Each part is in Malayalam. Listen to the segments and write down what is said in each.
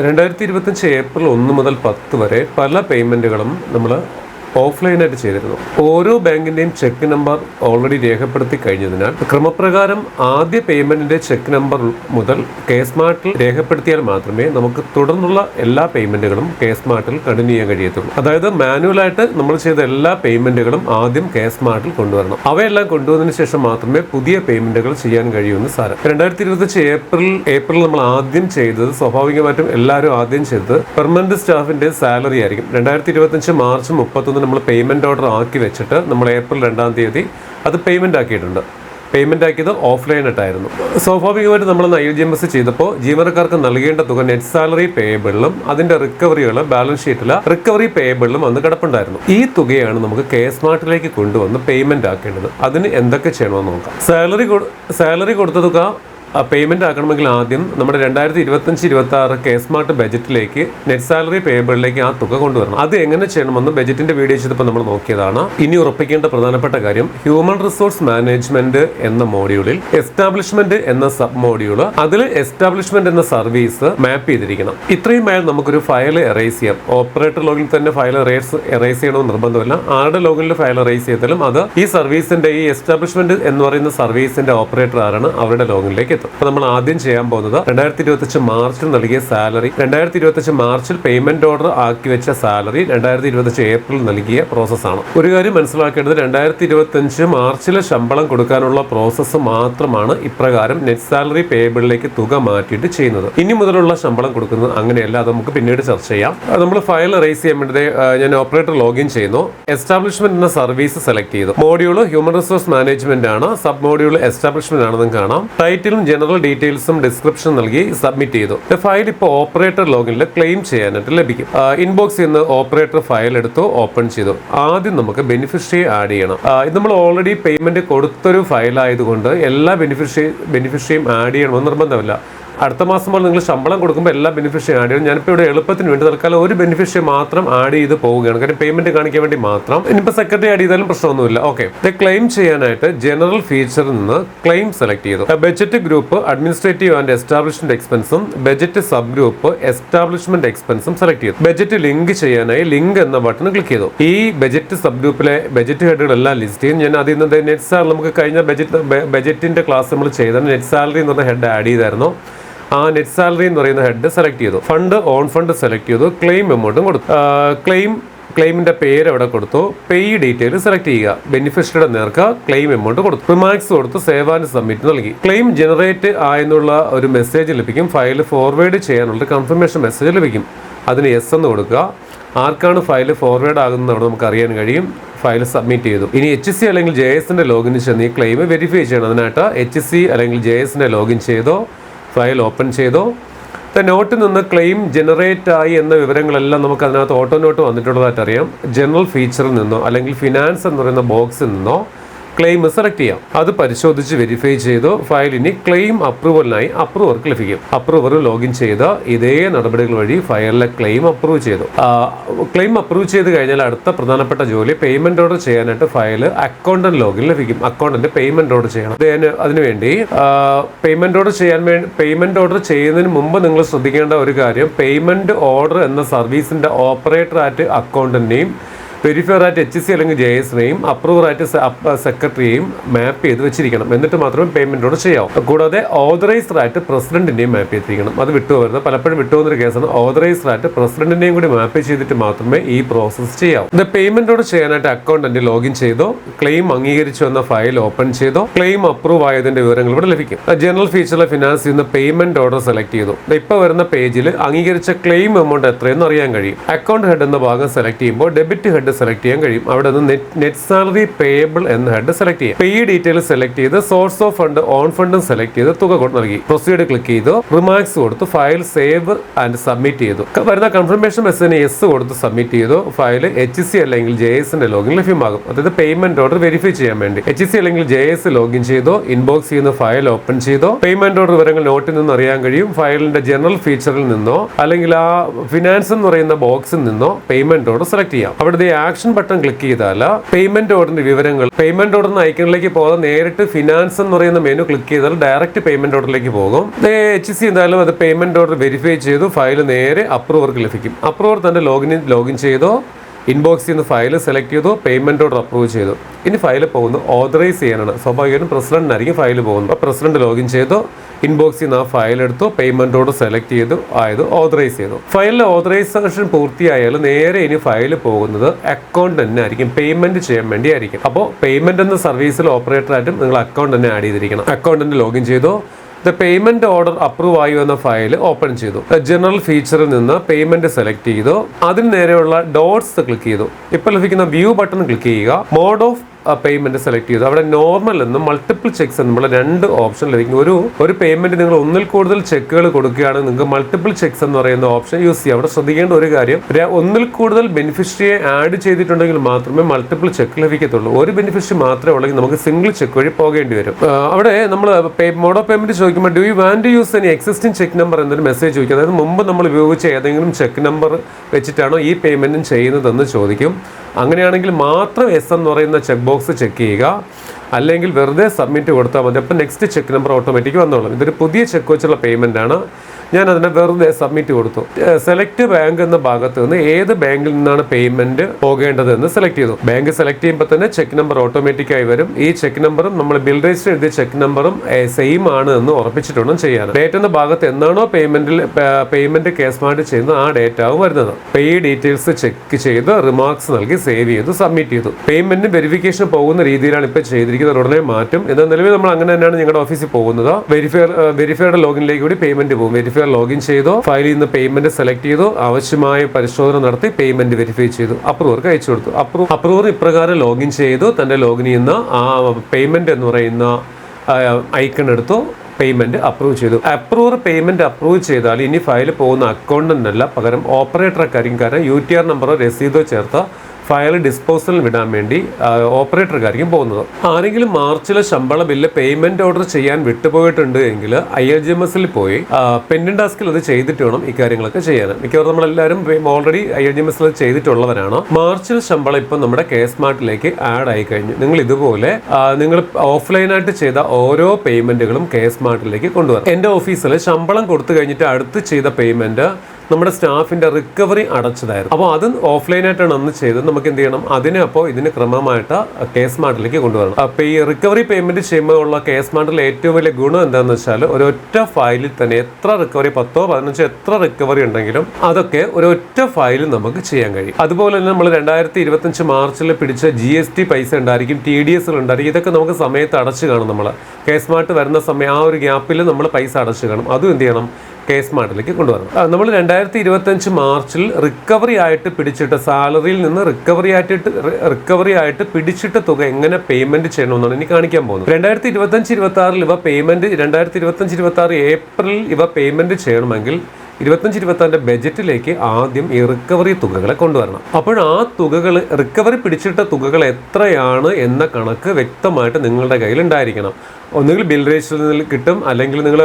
രണ്ടായിരത്തി ഇരുപത്തഞ്ച് ഏപ്രിൽ ഒന്ന് മുതൽ പത്ത് വരെ പല പേയ്മെന്റുകളും നമ്മൾ ഓഫ്ലൈനായിട്ട് ചെയ്തിരുന്നു. ഓരോ ബാങ്കിന്റെയും ചെക്ക് നമ്പർ ഓൾറെഡി രേഖപ്പെടുത്തി കഴിഞ്ഞതിനാൽ ക്രമപ്രകാരം ആദ്യ പേയ്മെന്റിന്റെ ചെക്ക് നമ്പർ മുതൽ കെ സ്മാർട്ടിൽ രേഖപ്പെടുത്തിയാൽ മാത്രമേ നമുക്ക് തുടർന്നുള്ള എല്ലാ പേയ്മെന്റുകളും കെ സ്മാർട്ടിൽ കണ്ടിന്യൂ ചെയ്യാൻ കഴിയത്തുള്ളൂ. അതായത് മാനുവലായിട്ട് നമ്മൾ ചെയ്ത എല്ലാ പേയ്മെന്റുകളും ആദ്യം കെ സ്മാർട്ടിൽ കൊണ്ടുവരണം. അവയെല്ലാം കൊണ്ടുവന്നതിന് ശേഷം മാത്രമേ പുതിയ പേയ്മെന്റുകൾ ചെയ്യാൻ കഴിയൂന്ന് സാരം. രണ്ടായിരത്തി ഇരുപത്തഞ്ച് ഏപ്രിൽ ഏപ്രിൽ നമ്മൾ ആദ്യം ചെയ്തത് സ്വാഭാവികമായിട്ടും എല്ലാവരും ആദ്യം ചെയ്തത് പെർമനന്റ് സ്റ്റാഫിന്റെ സാലറി ആയിരിക്കും. രണ്ടായിരത്തി ഇരുപത്തഞ്ച് മാർച്ച് മുപ്പത്തൊന്ന് നമ്മൾ പേയ്മെന്റ് ഓർഡർ ആക്കി വെച്ചിട്ട് നമ്മൾ ഏപ്രിൽ രണ്ടാം തീയതി അത് പേയ്മെന്റ് ആക്കിയിട്ടുണ്ട്. പേയ്മെന്റ് ആക്കിയത് ഓഫ്ലൈൻ ആയിട്ടായിരുന്നു സ്വാഭാവികമായിട്ട് നമ്മൾ ഐ ജി എം എസ് ചെയ്തപ്പോൾ ജീവനക്കാർക്ക് നൽകേണ്ട തുക നെറ്റ് സാലറി പേയബിളിലും അതിന്റെ റിക്കവറികൾ ബാലൻസ് ഷീറ്റിൽ റിക്കവറി പേയബിളിലും അന്ന് കിടപ്പുണ്ടായിരുന്നു. ഈ തുകയാണ് നമുക്ക് കെ സ്മാർട്ടിലേക്ക് കൊണ്ടുവന്ന് പേയ്മെന്റ് ആക്കേണ്ടത്. അതിന് എന്തൊക്കെ ചെയ്യണമെന്ന് നോക്കാം. സാലറി സാലറി കൊടുത്ത തുക പേയ്മെന്റ് ആക്കണമെങ്കിൽ ആദ്യം നമ്മുടെ രണ്ടായിരത്തി ഇരുപത്തഞ്ച് ഇരുപത്തി ആറ് കെ സ്മാർട്ട് ബജറ്റിലേക്ക് നെറ്റ് സാലറി പേയബിളിലേക്ക് ആ തുക കൊണ്ടുവരണം. അത് എങ്ങനെ ചെയ്യണമെന്ന് ബജറ്റിന്റെ വീഡിയോ ചെയ്തപ്പോൾ നമ്മൾ നോക്കിയതാണ്. ഇനി ഉറപ്പിക്കേണ്ട പ്രധാനപ്പെട്ട കാര്യം ഹ്യൂമൻ റിസോഴ്സ് മാനേജ്മെന്റ് എന്ന മോഡ്യൂളിൽ എസ്റ്റാബ്ലിഷ്മെന്റ് എന്ന സബ് മോഡ്യൂൾ അതിൽ എസ്റ്റാബ്ലിഷ്മെന്റ് എന്ന സർവീസ് മാപ്പ് ചെയ്തിരിക്കണം. ഇത്രയും മേൽ നമുക്കൊരു ഫയൽ എറേസ് ചെയ്യാം. ഓപ്പറേറ്റർ ലോഗിൽ തന്നെ ഫയൽ എറേസ് എറേസ് ചെയ്യണമെന്ന് നിർബന്ധമില്ല. ആരുടെ ലോഗിൽ ഫയൽ എറേസ് ചെയ്താലും അത് ഈ സർവീസിന്റെ ഈ എസ്റ്റാബ്ലിഷ്മെന്റ് എന്ന് പറയുന്ന സർവീസിന്റെ ഓപ്പറേറ്റർ ആരാണ് അവരുടെ ലോഗിലേക്ക് എത്തും. അപ്പൊ നമ്മൾ ആദ്യം ചെയ്യാൻ പോകുന്നത് രണ്ടായിരത്തി ഇരുപത്തഞ്ച് മാർച്ചിൽ നൽകിയ സാലറി രണ്ടായിരത്തി ഇരുപത്തഞ്ച് മാർച്ചിൽ പേയ്മെന്റ് ഓർഡർ ആക്കി വെച്ച സാലറി രണ്ടായിരത്തി ഇരുപത്തഞ്ച് ഏപ്രിൽ നൽകിയ പ്രോസസ്സാണ് ഒരു കാര്യം മനസ്സിലാക്കേണ്ടത് രണ്ടായിരത്തി ഇരുപത്തഞ്ച് മാർച്ചിലെ ശമ്പളം കൊടുക്കാനുള്ള പ്രോസസ്സ് മാത്രമാണ് ഇപ്രകാരം നെറ്റ് സാലറി പേബിളിലേക്ക് തുക മാറ്റിയിട്ട് ചെയ്യുന്നത്. ഇനി മുതലുള്ള ശമ്പളം കൊടുക്കുന്നത് അങ്ങനെയല്ല അത് നമുക്ക് പിന്നീട് ചർച്ച ചെയ്യാം. നമ്മൾ ഫയൽ റേസ് ചെയ്യാൻ ഞാൻ ഓപ്പറേറ്റർ ലോഗിൻ ചെയ്യുന്നു. എസ്റ്റാബ്ലിഷ്മെന്റ് എന്ന സർവീസ് സെലക്ട് ചെയ്തു. മോഡ്യൂൾ ഹ്യൂമൻ റിസോഴ്സ് മാനേജ്മെന്റ് ആണ് സബ് മോഡ്യൂൾ എസ്റ്റാബ്ലിഷ്മെന്റ് ആണെന്നും കാണാം. ടൈറ്റിലും ജനറൽ ഡീറ്റെയിൽസും ഡിസ്ക്രിപ്ഷൻ നൽകി സബ്മിറ്റ് ചെയ്തു. ഫയൽ ഇപ്പോൾ ഓപ്പറേറ്റർ ലോഗിനിൽ ക്ലെയിം ചെയ്യാനായിട്ട് ലഭിക്കും. ഇൻബോക്സിൽ നിന്ന് ഓപ്പറേറ്റർ ഫയൽ എടുത്തു ഓപ്പൺ ചെയ്തു. ആദ്യം നമുക്ക് ബെനിഫിഷ്യറി ആഡ് ചെയ്യണം. ഇത് നമ്മൾ ഓൾറെഡി പേയ്മെന്റ് കൊടുത്തൊരു ഫയൽ ആയതുകൊണ്ട് എല്ലാ ബെനിഫിഷ്യറി ബെനിഫിഷ്യറിയും ആഡ് ചെയ്യണമെന്ന് നിർബന്ധമില്ല. അടുത്ത മാസം പോലെ നിങ്ങൾ ശമ്പളം കൊടുക്കുമ്പോൾ എല്ലാ ബെനിഫിഷ്യറി ആഡ് ചെയ്യണം. ഞാനിപ്പോൾ ഇവിടെ എളുപ്പത്തിന് വേണ്ടി തൽക്കാലം ഒരു ബെനിഫിഷ്യറി മാത്രം ആഡ് ചെയ്ത് പോവുകയാണ്. കാരണം പേയ്മെന്റ് കാണിക്കാൻ വേണ്ടി മാത്രം. ഇനിയിപ്പോൾ സെക്രട്ടറി ആഡ് ചെയ്താലും പ്രശ്നമൊന്നുമില്ല. ഓക്കെ ക്ലെയിം ചെയ്യാനായിട്ട് ജനറൽ ഫീച്ചറിൽ നിന്ന് ക്ലെയിം സെലക്ട് ചെയ്തു. Budget group administrative and establishment എക്സ്പെൻസും budget sub group establishment എക്സ്പെൻസും സെലക്ട് ചെയ്തു. ബജറ്റ് ലിങ്ക് ചെയ്യാനായി ലിങ്ക് എന്ന ബട്ടൺ ക്ലിക്ക് ചെയ്തു. ഈ ബജറ്റ് സബ് ഗ്രൂപ്പിലെ ബജറ്റ് ഹെഡുകളെല്ലാം ലിസ്റ്റ് ചെയ്യും. ഞാൻ അതിൽ നിന്ന് നെറ്റ് സാലറി നമുക്ക് കഴിഞ്ഞ ബജറ്റ് ബജറ്റിന്റെ ക്ലാസ് നമ്മൾ ചെയ്തത് നെറ്റ് സാലറി എന്ന് പറഞ്ഞ ഹെഡ് ആഡ് ചെയ്തായിരുന്നു. ആ നെറ്റ് സാലറി എന്ന് പറയുന്ന ഹെഡ് സെലക്ട് ചെയ്തു. ഫണ്ട് ഓൺ ഫണ്ട് സെലക്ട് ചെയ്തു. ക്ലെയിം എമൗണ്ടും കൊടുത്തു. ക്ലെയിം ക്ലെയിമിന്റെ പേര് അവിടെ കൊടുത്തു. പേ ഡീറ്റെയിൽ സെലക്ട് ചെയ്യുക. ബെനിഫിഷ്യറിയുടെ നേർക്ക് ക്ലെയിം എമൗണ്ട് കൊടുത്തു. റിമാർക്സ് കൊടുത്ത്. സേവ് ആൻഡ് സബ്മിറ്റ് നൽകി. ക്ലെയിം ജനറേറ്റ് ആയെന്നുള്ള ഒരു മെസ്സേജ് ലഭിക്കും. ഫയൽ ഫോർവേഡ് ചെയ്യാനുള്ള കൺഫർമേഷൻ മെസ്സേജ് ലഭിക്കും. അതിന് എസ് എന്ന് കൊടുക്കുക. ആർക്കാണ് ഫയൽ ഫോർവേഡ് ആകുന്നത് അവിടെ നമുക്ക് അറിയാൻ കഴിയും. ഫയൽ സബ്മിറ്റ് ചെയ്തു. ഇനി എച്ച് സി അല്ലെങ്കിൽ ജെ എസിന്റെ ലോഗിൻ ചെന്ന് ഈ ക്ലെയിം വെരിഫൈ ചെയ്യണം. അതിനായിട്ട് എച്ച് സി അല്ലെങ്കിൽ ജെ എസിന്റെ ലോഗിൻ ചെയ്തോ ഫയൽ ഓപ്പൺ ചെയ്തോ. നോട്ടിൽ നിന്ന് ക്ലെയിം ജനറേറ്റ് ആയി എന്ന വിവരങ്ങളെല്ലാം നമുക്ക് അതിനകത്ത് ഓട്ടോ നോട്ട് വന്നിട്ടുള്ളതായിട്ട് അറിയാം ജനറൽ ഫീച്ചറിൽ നിന്നോ അല്ലെങ്കിൽ ഫിനാൻസ് എന്ന് പറയുന്ന ബോക്സിൽ നിന്നോ ക്ലെയിം സെലക്ട് ചെയ്യാം. അത് പരിശോധിച്ച് വെരിഫൈ ചെയ്തു ഫയലിന് ക്ലെയിം അപ്രൂവലിനായി അപ്രൂവർക്ക് ലഭിക്കും. അപ്രൂവർ ലോഗിൻ ചെയ്ത് ഇതേ നടപടികൾ വഴി ഫയലിലെ ക്ലെയിം അപ്രൂവ് ചെയ്തു. ക്ലെയിം അപ്രൂവ് ചെയ്ത് കഴിഞ്ഞാൽ അടുത്ത പ്രധാനപ്പെട്ട ജോലി പേയ്മെന്റ് ഓർഡർ ചെയ്യാനായിട്ട് ഫയൽ അക്കൗണ്ടന്റ് ലോഗിൻ ലഭിക്കും. അക്കൗണ്ടന്റ് പേയ്മെന്റ് ഓർഡർ ചെയ്യണം. അതിന് അതിനുവേണ്ടി പേയ്മെന്റ് ഓർഡർ ചെയ്യാൻ വേണ്ടി പേയ്മെന്റ് ഓർഡർ ചെയ്യുന്നതിന് മുമ്പ് നിങ്ങൾ ശ്രദ്ധിക്കേണ്ട ഒരു കാര്യം പേയ്മെന്റ് ഓർഡർ എന്ന സർവീസിന്റെ ഓപ്പറേറ്റർ ആയിട്ട് അക്കൗണ്ടന്റിനെയും വെരിഫയർ ആയിട്ട് എച്ച് സി അല്ലെങ്കിൽ ജെ എസിനെയും അപ്രൂവർ ആയിട്ട് സെക്രട്ടറിയെയും മാപ്പ് ചെയ്ത് വെച്ചിരിക്കണം. എന്നിട്ട് മാത്രമേ പേയ്മെന്റ് ഓർഡർ ചെയ്യാവൂ. കൂടാതെ ഓതറൈസ്ഡ് ആയിട്ട് പ്രസിഡന്റിനെയും മാപ്പ് ചെയ്തിരിക്കണം. അത് വിട്ടുപോകരുത്. പലപ്പോഴും വിട്ടുപോകുന്നൊരു കേസാണ്. ഓതറൈസ്ഡ് ആയിട്ട് പ്രസിഡന്റിനെയും കൂടി മാപ്പ് ചെയ്തിട്ട് മാത്രമേ ഈ പ്രോസസ് ചെയ്യാവൂ. ഇത് പേയ്മെന്റ് ഓർഡർ ചെയ്യാനായിട്ട് അക്കൗണ്ടന്റ് ലോഗിൻ ചെയ്തോ? ക്ലെയിം അംഗീകരിച്ചു എന്ന ഫയൽ ഓപ്പൺ ചെയ്തോ? ക്ലെയിം അപ്രൂവ് ആയതിന്റെ വിവരങ്ങൾ ഇവിടെ ലഭിക്കും. ജനറൽ ഫീച്ചറിലെ ഫിനാൻസ് ചെയ്യുന്ന പേയ്മെന്റ് ഓർഡർ സെലക്ട് ചെയ്തു. ഇപ്പോൾ വരുന്ന പേജിൽ അംഗീകരിച്ച ക്ലെയിം എമൗണ്ട് എത്രയെന്ന് അറിയാൻ കഴിയും. അക്കൗണ്ട് ഹെഡ് എന്ന ഭാഗം സെലക്ട് ചെയ്യുമ്പോൾ ഡെബിറ്റ് ഹെഡ് സെലക്ട് ചെയ്യാൻ കഴിയും. അവിടെ നിന്ന് നെറ്റ് സാലറി പേയബിൾ എന്ന ഹെഡ് സെലക്ട് ചെയ്യാം. പേ ഡീറ്റെയിൽ സെലക്ട് ചെയ്ത് സോഴ്സ് ഓഫ് ഫണ്ട് ഓൺ ഫണ്ടും സെലക്ട് ചെയ്ത് തുക കൊണ്ട് നൽകി. പ്രൊസീഡ് ക്ലിക്ക് ചെയ്തു. റിമാർക്സ് കൊടുത്ത്. ഫയൽ സേവ് ആൻഡ് സബ്മിറ്റ് ചെയ്തു. വരുന്ന കൺഫർമേഷൻ മെസ്സേജിന് എസ് കൊടുത്ത് സബ്മിറ്റ് ചെയ്തു. ഫയൽ എച്ച് സി അല്ലെങ്കിൽ ജെ എസിന്റെ ലോഗിൻ ലഭ്യമാകും. അതായത് പേയ്മെന്റ് ഓർഡർ വെരിഫൈ ചെയ്യാൻ വേണ്ടി. എച്ച് സി അല്ലെങ്കിൽ ജെ എസ് ലോഗിൻ ചെയ്തോ. ഇൻബോക്സ് ചെയ്യുന്ന ഫയൽ ഓപ്പൺ ചെയ്തോ. പേയ്മെന്റ് ഓർഡർ വിവരങ്ങൾ നോട്ടിൽ നിന്ന് അറിയാൻ കഴിയും. ഫയലിന്റെ ജനറൽ ഫീച്ചറിൽ നിന്നോ അല്ലെങ്കിൽ ആ ഫിനാൻസ് എന്ന് പറയുന്ന ബോക്സിൽ നിന്നോ പേയ്മെന്റ് ഓർഡർ സെലക്ട് ചെയ്യാം. അവിടുത്തെ ആക്ഷൻ ബട്ടൺ ക്ലിക്ക് ചെയ്താൽ പേയ്മെന്റ് ഓർഡറിന്റെ വിവരങ്ങൾ പേയ്മെന്റ് ഓർഡർ ഐക്കണിലേക്ക് പോകാതെ നേരിട്ട് ഫിനാൻസ് എന്ന് പറയുന്ന മെനു ക്ലിക്ക് ചെയ്താൽ ഡയറക്റ്റ് പേയ്മെന്റ് ഓർഡറിലേക്ക് പോകും. എച്ച് സി എന്തായാലും അത് പേയ്മെന്റ് ഓർഡർ വെരിഫൈ ചെയ്തു ഫയൽ നേരെ അപ്രൂവർക്ക് ലഭിക്കും. അപ്രൂവർ തന്റെ ലോഗിൻ ലോഗിൻ ചെയ്തോ ഇൻബോക്സിൽ നിന്ന് ഫയൽ സെലക്ട് ചെയ്തു പേയ്മെന്റ് ഓർഡർ അപ്രൂവ് ചെയ്തു. ഇനി ഫയൽ പോകുന്നു ഓതറൈസ് ചെയ്യാനാണ്. സ്വാഭാവികമായിട്ടും പ്രസിഡന്റിനായിരിക്കും ഫയൽ പോകുന്നത്. അപ്പോൾ പ്രസിഡന്റ് ലോഗിൻ ചെയ്തു ഇൻബോക്സിൽ നിന്ന് ആ ഫയൽ എടുത്തു പേയ്മെന്റ് ഓർഡർ സെലക്ട് ചെയ്തു ആയത് ഓതറൈസ് ചെയ്തു. ഫയലിലെ ഓതറൈസേഷൻ പൂർത്തിയായാൽ നേരെ ഇനി ഫയൽ പോകുന്നത് അക്കൗണ്ട് തന്നെ ആയിരിക്കും. പേയ്മെന്റ് ചെയ്യാൻ വേണ്ടി ആയിരിക്കും അപ്പോൾ പേയ്മെന്റ് എന്ന സർവീസിൽ ഓപ്പറേറ്ററായിട്ടും നിങ്ങൾ അക്കൗണ്ട് തന്നെ ആഡ് ചെയ്തിരിക്കണം. അക്കൗണ്ട് തന്നെ ലോഗിൻ ചെയ്തു. ദ പേയ്മെന്റ് ഓർഡർ അപ്രൂവ് ആയി എന്ന ഫയൽ ഓപ്പൺ ചെയ്തു. ജനറൽ ഫീച്ചറിൽ നിന്ന് പേയ്മെന്റ് സെലക്ട് ചെയ്തു. അതിന് നേരെയുള്ള ഡോട്ട്സ് ക്ലിക്ക് ചെയ്തു. ഇപ്പോൾ ലഭിക്കുന്ന വ്യൂ ബട്ടൺ ക്ലിക്ക് ചെയ്യുക. മോഡ് ഓഫ് പേയ്മെന്റ് സെലക്ട് ചെയ്തു. അവിടെ നോർമൽ എന്നും മൾട്ടിപ്പിൾ ചെക്സ് എന്നുള്ള രണ്ട് ഓപ്ഷൻ ലഭിക്കും ഒരു ഒരു പേയ്മെന്റ് നിങ്ങൾ ഒന്നിൽ കൂടുതൽ ചെക്കുകൾ കൊടുക്കുകയാണെങ്കിൽ നിങ്ങൾക്ക് മൾട്ടിപ്പിൾ ചെക്സ് എന്ന് പറയുന്ന ഓപ്ഷൻ യൂസ് ചെയ്യാം. അവിടെ ശ്രദ്ധിക്കേണ്ട ഒരു കാര്യം ഒന്നിൽ കൂടുതൽ ബെനിഫിഷ്യറിയെ ആഡ് ചെയ്തിട്ടുണ്ടെങ്കിൽ മാത്രമേ മൾട്ടിപ്പിൾ ചെക്ക് ലഭിക്കത്തുള്ളൂ. ഒരു ബെനിഫിഷ്യറി മാത്രമേ ഉള്ളെങ്കിൽ നമുക്ക് സിംഗിൾ ചെക്ക് വഴി പോകേണ്ടി വരും. അവിടെ നമ്മൾ മോഡ് ഓഫ് പേയ്മെന്റ് ചോദിക്കുമ്പോൾ do you want to use any existing cheque number എന്നൊരു മെസ്സേജ് ചോദിക്കും. അതായത് മുമ്പ് നമ്മൾ ഉപയോഗിച്ച ഏതെങ്കിലും ചെക്ക് നമ്പർ വെച്ചിട്ടാണോ ഈ പേയ്മെന്റും ചെയ്യുന്നതെന്ന് ചോദിക്കും. അങ്ങനെയാണെങ്കിൽ മാത്രം എസ് എന്ന് പറയുന്ന ചെക്ക് ചെക്ക് ചെയ്യുക. അല്ലെങ്കിൽ വെറുതെ സബ്മിറ്റ് കൊടുത്താൽ മതി. അപ്പം നെക്സ്റ്റ് ചെക്ക് നമ്പർ ഓട്ടോമാറ്റിക് വന്നോളും. ഇതൊരു പുതിയ ചെക്ക് വെച്ചുള്ള പേയ്മെന്റ് ആണ്. ഞാൻ അതിനെ വെറുതെ സബ്മിറ്റ് കൊടുത്തു. സെലക്ട് ബാങ്ക് എന്ന ഭാഗത്ത് നിന്ന് ഏത് ബാങ്കിൽ നിന്നാണ് പേയ്മെന്റ് പോകേണ്ടതെന്ന് സെലക്ട് ചെയ്തു. ബാങ്ക് സെലക്ട് ചെയ്യുമ്പോൾ തന്നെ ചെക്ക് നമ്പർ ഓട്ടോമാറ്റിക് ആയി വരും. ഈ ചെക്ക് നമ്പറും നമ്മൾ ബിൽ രജിസ്റ്റർ എഴുതിയ ചെക്ക് നമ്പറും സെയിം ആണ് എന്ന് ഉറപ്പിച്ചിട്ട് വേണം ചെയ്യാൻ ഡേറ്റ് എന്ന ഭാഗത്ത് എന്നാണോ പേയ്മെന്റിൽ പേയ്മെന്റ് കേസ് മാർട്ട് ചെയ്യുന്നത് ആ ഡേറ്റ് ആവും വരുന്നത്. പേ ഡീറ്റെയിൽസ് ചെക്ക് ചെയ്ത് റിമാർക്സ് നൽകി സേവ് ചെയ്തു സബ്മിറ്റ് ചെയ്തു. പേയ്മെന്റ് വെരിഫിക്കേഷൻ പോകുന്ന രീതിയിലാണ് ഇപ്പോൾ ചെയ്തിരിക്കുന്നത്. ഉടനെ മാറ്റും. എന്നാൽ നിലവിൽ നമ്മൾ അങ്ങനെ തന്നെയാണ് ഞങ്ങളുടെ ഓഫീസിൽ പോകുന്നത്. വെരിഫയർ വെരിഫയറുടെ ലോഗിനിലേക്ക് കൂടി പേയ്മെന്റ് പോകും. വെരിഫയർ ലോഗിൻ ചെയ്തോ. ഫയലിൽ നിന്ന് പേയ്മെന്റ് സെലക്ട് ചെയ്തോ. ആവശ്യമായ പരിശോധന നടത്തി പേയ്മെന്റ് വെരിഫൈ ചെയ്തു. അപ്രൂവർക്ക് അയച്ചു കൊടുത്തു. അപ്രൂവ് അപ്രൂവർ ഇപ്രകാരം ലോഗിൻ ചെയ്തു. തന്റെ ലോഗിനിൽ നിന്ന് ആ പേയ്മെന്റ് എന്ന് പറയുന്ന ഐക്കൺ എടുത്തു. പേയ്മെന്റ് അപ്രൂവ് ചെയ്തു. അപ്രൂവർ പേയ്മെന്റ് അപ്രൂവ് ചെയ്താൽ ഇനി ഫയൽ പോകുന്ന അക്കൗണ്ടന്റ് അല്ല പകരം ഓപ്പറേറ്റർ ആയിരിക്കും കാരണം യു ടി ആർ നമ്പറോ രസീതോ ചേർത്ത ഫയൽ ഡിസ്പോസലിൽ വിടാൻ വേണ്ടി ഓപ്പറേറ്റർക്കായിരിക്കും പോകുന്നത്. ആരെങ്കിലും മാർച്ചിലെ ശമ്പള ബില്ല് പേയ്മെന്റ് ഓർഡർ ചെയ്യാൻ വിട്ടുപോയിട്ടുണ്ട് എങ്കിൽ ഐ എൽ ജി എം എസിൽ പോയി പെൻഡിൻ ടാസ്കിൽ അത് ചെയ്തിട്ട് വേണം ഇക്കാര്യങ്ങളൊക്കെ ചെയ്യാൻ. മിക്കവാറും നമ്മളെല്ലാവരും already I L G M എസിൽ ചെയ്തിട്ടുള്ളവരാണ്. മാർച്ചിൽ ശമ്പളം ഇപ്പം നമ്മുടെ കെ സ്മാർട്ടിലേക്ക് ആഡ് ആയി കഴിഞ്ഞു. നിങ്ങൾ ഇതുപോലെ നിങ്ങൾ ഓഫ്ലൈനായിട്ട് ചെയ്ത ഓരോ പേയ്മെന്റുകളും കെ സ്മാർട്ടിലേക്ക് കൊണ്ടുവരണം. എന്റെ ഓഫീസിൽ ശമ്പളം കൊടുത്തു കഴിഞ്ഞിട്ട് അടുത്ത് ചെയ്ത പേയ്മെന്റ് നമ്മുടെ സ്റ്റാഫിന്റെ റിക്കവറി അടച്ചതായിരുന്നു. അപ്പോൾ അത് ഓഫ്ലൈനായിട്ടാണ് അന്ന് ചെയ്തത്. നമുക്ക് എന്ത് ചെയ്യണം? അതിനെ അപ്പോൾ ഇതിന് ക്രമമായിട്ട് കേസ് മാർട്ടിലേക്ക് കൊണ്ടുവരണം. അപ്പോൾ ഈ റിക്കവറി പേയ്മെന്റ് ചെയ്യുമ്പോൾ ഉള്ള കേസ് മാർട്ടിലെ ഏറ്റവും വലിയ ഗുണം എന്താണെന്ന് വെച്ചാൽ ഒരൊറ്റ ഫയലിൽ തന്നെ എത്ര റിക്കവറി പത്തോ പതിനഞ്ചോ എത്ര റിക്കവറി ഉണ്ടെങ്കിലും അതൊക്കെ ഒരൊറ്റ ഫയലിൽ നമുക്ക് ചെയ്യാൻ കഴിയും. അതുപോലെ തന്നെ നമ്മൾ രണ്ടായിരത്തി ഇരുപത്തഞ്ച് മാർച്ചിൽ പിടിച്ച ജി എസ് ടി പൈസ ഉണ്ടായിരിക്കും ടി ഡി എസ് ഉണ്ടായിരിക്കും. ഇതൊക്കെ നമുക്ക് സമയത്ത് അടച്ചു കാണും നമ്മൾ. കേസ് മാർട്ട് വരുന്ന സമയം ആ ഒരു ഗ്യാപ്പിൽ നമ്മൾ പൈസ അടച്ചു കാണും. അതും എന്ത് ചെയ്യണം? കേസ് മാർട്ടിലേക്ക് കൊണ്ടുവരണം നമ്മൾ രണ്ടായിരത്തി ഇരുപത്തഞ്ച് മാർച്ചിൽ റിക്കവറി ആയിട്ട് പിടിച്ചിട്ട സാലറിയിൽ നിന്ന് റിക്കവറി ആയിട്ട് റിക്കവറി ആയിട്ട് പിടിച്ചിട്ട തുക എങ്ങനെ പേയ്മെന്റ് ചെയ്യണമെന്നാണ് ഇനി കാണിക്കാൻ പോകുന്നത്. രണ്ടായിരത്തി ഇരുപത്തഞ്ച് ഇരുപത്തി ആറിൽ ഇവ പേയ്മെന്റ് രണ്ടായിരത്തി ഇരുപത്തഞ്ച് ഇരുപത്തി ആറ് ഏപ്രിൽ ഇവ പേയ്മെന്റ് ചെയ്യണമെങ്കിൽ ഇരുപത്തഞ്ച് ഇരുപത്താറിന്റെ ബജറ്റിലേക്ക് ആദ്യം ഈ റിക്കവറി തുകകളെ കൊണ്ടുവരണം. അപ്പോൾ ആ തുകകൾ റിക്കവറി പിടിച്ചിട്ട തുകകൾ എത്രയാണ് എന്ന കണക്ക് വ്യക്തമായിട്ട് നിങ്ങളുടെ കയ്യിൽ ഉണ്ടായിരിക്കണം. ഒന്നുകിൽ ബിൽ രജിസ്റ്ററിൽ കിട്ടും അല്ലെങ്കിൽ നിങ്ങൾ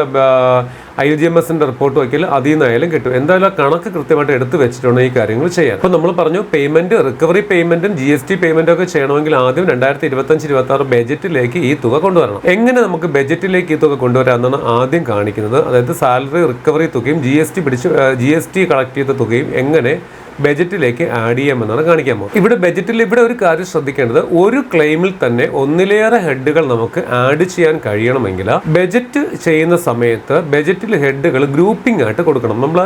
ഐ ജി എം എസിന്റെ റിപ്പോർട്ട് വയ്ക്കൽ അതിൽ നിന്നായാലും കിട്ടും. എന്തായാലും കണക്ക് കൃത്യമായിട്ട് എടുത്ത് വെച്ചിട്ടുണ്ട് ഈ കാര്യങ്ങൾ ചെയ്യാൻ അപ്പോൾ നമ്മൾ പറഞ്ഞു പേയ്മെന്റ് റിക്കവറി പേയ്മെന്റും ജി എസ് ടി പേയ്മെന്റും ഒക്കെ ചെയ്യണമെങ്കിൽ ആദ്യം രണ്ടായിരത്തി ഇരുപത്തഞ്ച് ഇരുപത്തി ആറ് ബജറ്റിലേക്ക് ഈ തുക കൊണ്ടുവരണം. എങ്ങനെ നമുക്ക് ബജറ്റിലേക്ക് ഈ തുക കൊണ്ടുവരാമെന്നാണ് ആദ്യം കാണിക്കുന്നത്. അതായത് സാലറി റിക്കവറി തുകയും ജി എസ് ടി പിടിച്ച് ജി എസ് ടി കളക്ട് ചെയ്ത തുകയും എങ്ങനെ ബജറ്റിലേക്ക് ആഡ് ചെയ്യാമെന്നാണ് കാണിക്കാൻ പോകുന്നത്. ഇവിടെ ബജറ്റിൽ ഇവിടെ ഒരു കാര്യം ശ്രദ്ധിക്കേണ്ടത് ഒരു ക്ലെയിമിൽ തന്നെ ഒന്നിലേറെ ഹെഡുകൾ നമുക്ക് ആഡ് ചെയ്യാൻ കഴിയണമെങ്കിൽ ബജറ്റ് ചെയ്യുന്ന സമയത്ത് ബജറ്റിൽ ഹെഡുകൾ ഗ്രൂപ്പിംഗ് ആയിട്ട് കൊടുക്കണം. നമ്മൾ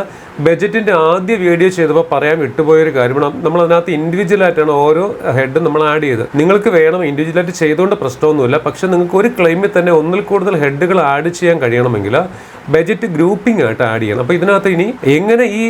ബജറ്റിന്റെ ആദ്യ വീഡിയോ ചെയ്തപ്പോൾ പറയാൻ വിട്ടുപോയൊരു കാര്യമാണ് നമ്മൾ അതിനകത്ത് ഇൻഡിവിജ്വൽ ആയിട്ടാണ് ഓരോ ഹെഡ് നമ്മൾ ആഡ് ചെയ്ത്. നിങ്ങൾക്ക് വേണം ഇൻഡിവിജ്വൽ ആയിട്ട് ചെയ്തുകൊണ്ട് പ്രശ്നമൊന്നുമില്ല. പക്ഷെ നിങ്ങൾക്ക് ഒരു ക്ലെയിമിൽ തന്നെ ഒന്നിൽ കൂടുതൽ ഹെഡുകൾ ആഡ് ചെയ്യാൻ കഴിയണമെങ്കിൽ ബജറ്റ് ഗ്രൂപ്പിംഗ് ആയിട്ട് ആഡ് ചെയ്യണം. അപ്പോൾ ഇതിനകത്ത് ഇനി എങ്ങനെ ഈ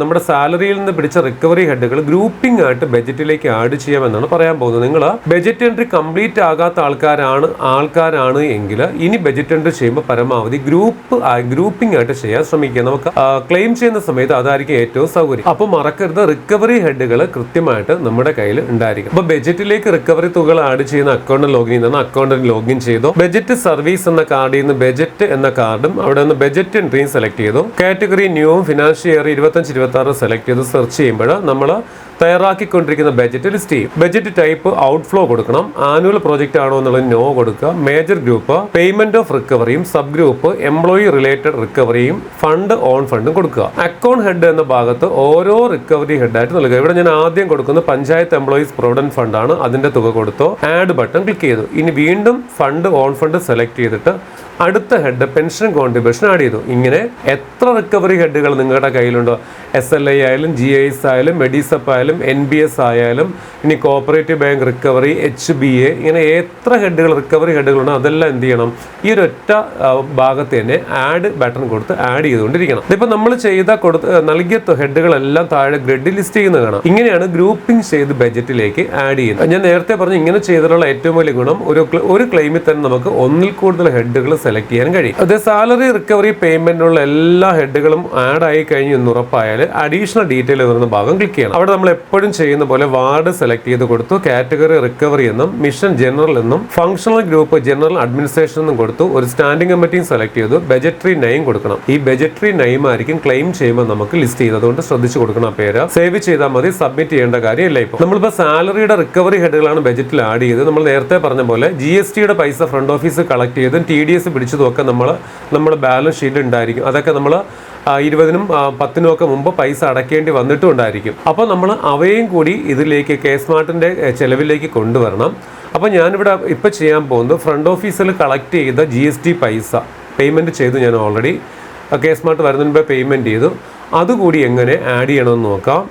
നമ്മുടെ സാലറിയിൽ നിന്ന് പിടിച്ച റിക്കവറി ഹെഡുകൾ ഗ്രൂപ്പിംഗ് ആയിട്ട് ബജറ്റിലേക്ക് ആഡ് ചെയ്യാമെന്നാണ് പറയാൻ പോകുന്നത്. നിങ്ങൾ ബജറ്റ് എൻട്രി കംപ്ലീറ്റ് ആകാത്ത ആൾക്കാരാണ് ആൾക്കാരാണ് എങ്കിൽ ഇനി ബജറ്റ് എൻട്രി ചെയ്യുമ്പോൾ പരമാവധി ഗ്രൂപ്പ് ഗ്രൂപ്പിംഗ് ആയിട്ട് ചെയ്യാൻ ശ്രമിക്കുക. നമുക്ക് ക്ലെയിം ചെയ്യുന്ന സമയത്ത് അതായിരിക്കും ഏറ്റവും സൗകര്യം. അപ്പോൾ മറക്കരുത് റിക്കവറി ഹെഡുകൾ കൃത്യമായിട്ട് നമ്മുടെ കയ്യിൽ ഉണ്ടായിരിക്കും അപ്പോൾ ബജറ്റിലേക്ക് റിക്കവറി തുകകൾ ആഡ് ചെയ്യുന്ന അക്കൗണ്ട് ലോഗിൻ ചെയ്യുന്ന അക്കൗണ്ടിൽ ലോഗിൻ ചെയ്തോ. ബജറ്റ് സർവീസ് എന്ന കാർഡിൽ നിന്ന് ബജറ്റ് എന്ന കാർഡും അവിടെ നിന്ന് ബജറ്റ് എൻട്രിയും സെലക്ട് ചെയ്തു. കാറ്റഗറി ന്യൂവും ഫിനാൻഷ്യൽ ഇയർ ഇരുപത്തഞ്ച് ഇരുപത്തി ആറ് സെലക്ട് ചെയ്ത് സെർച്ച് ചെയ്യുമ്പോൾ നമ്മൾ തയ്യാറാക്കിക്കൊണ്ടിരിക്കുന്ന ബജറ്റ് ലിസ്റ്റ് ചെയ്യും ബജറ്റ് ടൈപ്പ് ഔട്ട്ഫ്ലോ കൊടുക്കണം. ആനുവൽ പ്രോജക്റ്റ് ആണോ എന്നുള്ളത് നോ കൊടുക്കുക. മേജർ ഗ്രൂപ്പ് പേയ്മെന്റ് ഓഫ് റിക്കവറിയും സബ് ഗ്രൂപ്പ് എംപ്ലോയി റിലേറ്റഡ് റിക്കവറിയും ഫണ്ട് ഓൺ ഫണ്ടും കൊടുക്കുക. അക്കൗണ്ട് ഹെഡ് എന്ന ഭാഗത്ത് ഓരോ റിക്കവറി ഹെഡായിട്ട് നൽകുക. ഇവിടെ ഞാൻ ആദ്യം കൊടുക്കുന്നത് പഞ്ചായത്ത് എംപ്ലോയീസ് പ്രൊവിഡന്റ് ആണ്. അതിന്റെ തുക കൊടുത്തോ ആഡ് ബട്ടൺ ക്ലിക്ക് ചെയ്തു. ഇനി വീണ്ടും ഫണ്ട് ഓൺ ഫണ്ട് സെലക്ട് ചെയ്തിട്ട് അടുത്ത ഹെഡ് പെൻഷൻ കോൺട്രിബ്യൂഷൻ ആഡ് ചെയ്തു. ഇങ്ങനെ എത്ര റിക്കവറി ഹെഡുകൾ നിങ്ങളുടെ കയ്യിലുണ്ടോ? എസ് എൽ ഐ ആയാലും ജി ഐ എസ് ആയാലും മെഡിസപ്പ് ആയാലും എൻ ബി എസ് ആയാലും ഇനി cooperative bank recovery H B A ഇങ്ങനെ എത്ര ഹെഡുകൾ റിക്കവറി ഹെഡുകളുണ്ടോ അതെല്ലാം എന്ത് ചെയ്യണം? ഈ ഒരൊറ്റ ഭാഗത്ത് തന്നെ ആഡ് ബട്ടൺ കൊടുത്ത് ആഡ് ചെയ്തുകൊണ്ടിരിക്കണം. ഇതിപ്പോൾ നമ്മൾ ചെയ്ത കൊടുത്ത് നൽകിയ ഹെഡുകളെല്ലാം താഴെ ഗ്രിഡ് ലിസ്റ്റ് ചെയ്യുന്നത് കാണാം. ഇങ്ങനെയാണ് ഗ്രൂപ്പിംഗ് ചെയ്ത് ബജറ്റിലേക്ക് ആഡ് ചെയ്യുന്നത്. ഞാൻ നേരത്തെ പറഞ്ഞു ഇങ്ങനെ ചെയ്തിട്ടുള്ള ഏറ്റവും വലിയ ഗുണം ഒരു ഒരു ക്ലെയിമിൽ തന്നെ നമുക്ക് ഒന്നിൽ കൂടുതൽ ഹെഡുകൾ സെലക്ട് ചെയ്യാൻ കഴിയും. അതേ സാലറി റിക്കവറി പേയ്മെന്റിനുള്ള എല്ലാ ഹെഡുകളും ആഡ് ആയി കഴിഞ്ഞു എന്ന് ഉറപ്പായാൽ അഡീഷണൽ ഡീറ്റെയിൽ വരുന്ന ഭാഗം ക്ലിക്ക് ചെയ്യണം. അവിടെ നമ്മൾ എപ്പോഴും ചെയ്യുന്ന പോലെ വാർഡ് സെലക്ട് ചെയ്ത് കൊടുത്തു. കാറ്റഗറി റിക്കവറി എന്നും മിഷൻ ജനറൽ എന്നും ഫംഗ്ഷണൽ ഗ്രൂപ്പ് ജനറൽ അഡ്മിനിസ്ട്രേഷൻ എന്നും കൊടുത്തു. ഒരു സ്റ്റാൻഡിംഗ് കമ്മിറ്റിയും സെലക്ട് ചെയ്തു. ബജറ്ററി നയം കൊടുക്കണം. ഈ ബജറ്ററി നയം ആയിരിക്കും ക്ലെയിം ചെയ്യുമ്പോൾ നമുക്ക് ലിസ്റ്റ് ചെയ്ത് അതുകൊണ്ട് ശ്രദ്ധിച്ചു കൊടുക്കണം ആ പേര്. സേവ് ചെയ്താൽ മതി സബ്മിറ്റ് ചെയ്യേണ്ട കാര്യമില്ല ഇപ്പോൾ. നമ്മളിപ്പോൾ സാലറിയുടെ റിക്കവറി ഹെഡുകളാണ് ബജറ്റിൽ ആഡ് ചെയ്ത് നമ്മൾ നേരത്തെ പറഞ്ഞ പോലെ ജി എസ് ടിയുടെ പൈസ ഫ്രണ്ട് ഓഫീസ് കളക്ട് ചെയ്തും ടി ഡി എസ് പിടിച്ചതും ഒക്കെ നമ്മൾ നമ്മുടെ ബാലൻസ് ഷീറ്റ് ഉണ്ടായിരിക്കും. അതൊക്കെ നമ്മൾ ഇരുപതിനും പത്തിനും ഒക്കെ മുമ്പ് പൈസ അടയ്ക്കേണ്ടി വന്നിട്ടുണ്ടായിരിക്കും. അപ്പോൾ നമ്മൾ അവയും കൂടി ഇതിലേക്ക് കെ സ്മാർട്ടിന്റെ ചെലവിലേക്ക് കൊണ്ടുവരണം. അപ്പോൾ ഞാനിവിടെ ഇപ്പോൾ ചെയ്യാൻ പോകുന്നത് ഫ്രണ്ട് ഓഫീസിൽ കളക്ട് ചെയ്ത ജി എസ് ടി പൈസ പേയ്മെന്റ് ചെയ്തു ഞാൻ ഓൾറെഡി കെ സ്മാർട്ട് വരുന്നതിന് മുമ്പ് പേയ്മെന്റ് ചെയ്തു. അതുകൂടി എങ്ങനെ ആഡ് ചെയ്യണമെന്ന് നോക്കാം.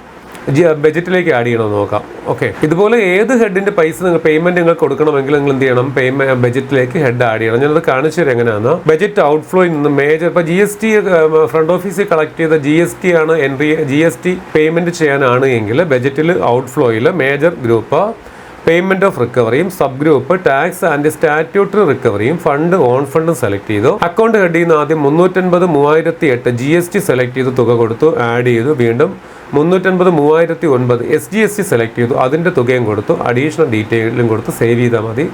ബജറ്റിലേക്ക് ആഡ് ചെയ്യണമെന്ന് നോക്കാം. ഓക്കെ ഇതുപോലെ ഏത് ഹെഡിന്റെ പൈസ നിങ്ങൾ പേയ്മെന്റ് നിങ്ങൾ കൊടുക്കണമെങ്കിൽ നിങ്ങൾ എന്ത് ചെയ്യണം? പേയ്മെന്റ് ബജറ്റിലേക്ക് ഹെഡ് ആഡ് ചെയ്യണം. ഞാനത് കാണിച്ചു തരാം എങ്ങനെയാണ് ബജറ്റ് ഔട്ട്ഫ്ലോയിൽ നിന്ന് മേജർ ഇപ്പോൾ ജി എസ് ടി ഫ്രണ്ട് ഓഫീസിൽ കളക്ട് ചെയ്ത ജി എസ് ടി ആണ് entry G S T payment ചെയ്യാനാണ് എങ്കിൽ ബജറ്റിൽ ഔട്ട്ഫ്ലോയിൽ major group payment of റിക്കവറിയും sub group tax and statutory റിക്കവറിയും fund on ഫണ്ടും സെലക്ട് ചെയ്തു. അക്കൗണ്ട് ഹെഡ് ചെയ്യുന്ന ആദ്യം മുന്നൂറ്റൻപത് മൂവായിരത്തി എട്ട് ജി എസ് ടി സെലക്ട് ചെയ്ത് തുക കൊടുത്തു ആഡ് ചെയ്തു വീണ്ടും മുന്നൂറ്റൻപത് മൂവായിരത്തി ഒൻപത് S G S T select ചെയ്തു. അതിന്റെ തുകയും കൊടുത്തു. അഡീഷണൽ ഡീറ്റെയിലും കൊടുത്ത്. സേവ് ചെയ്താൽ മതി.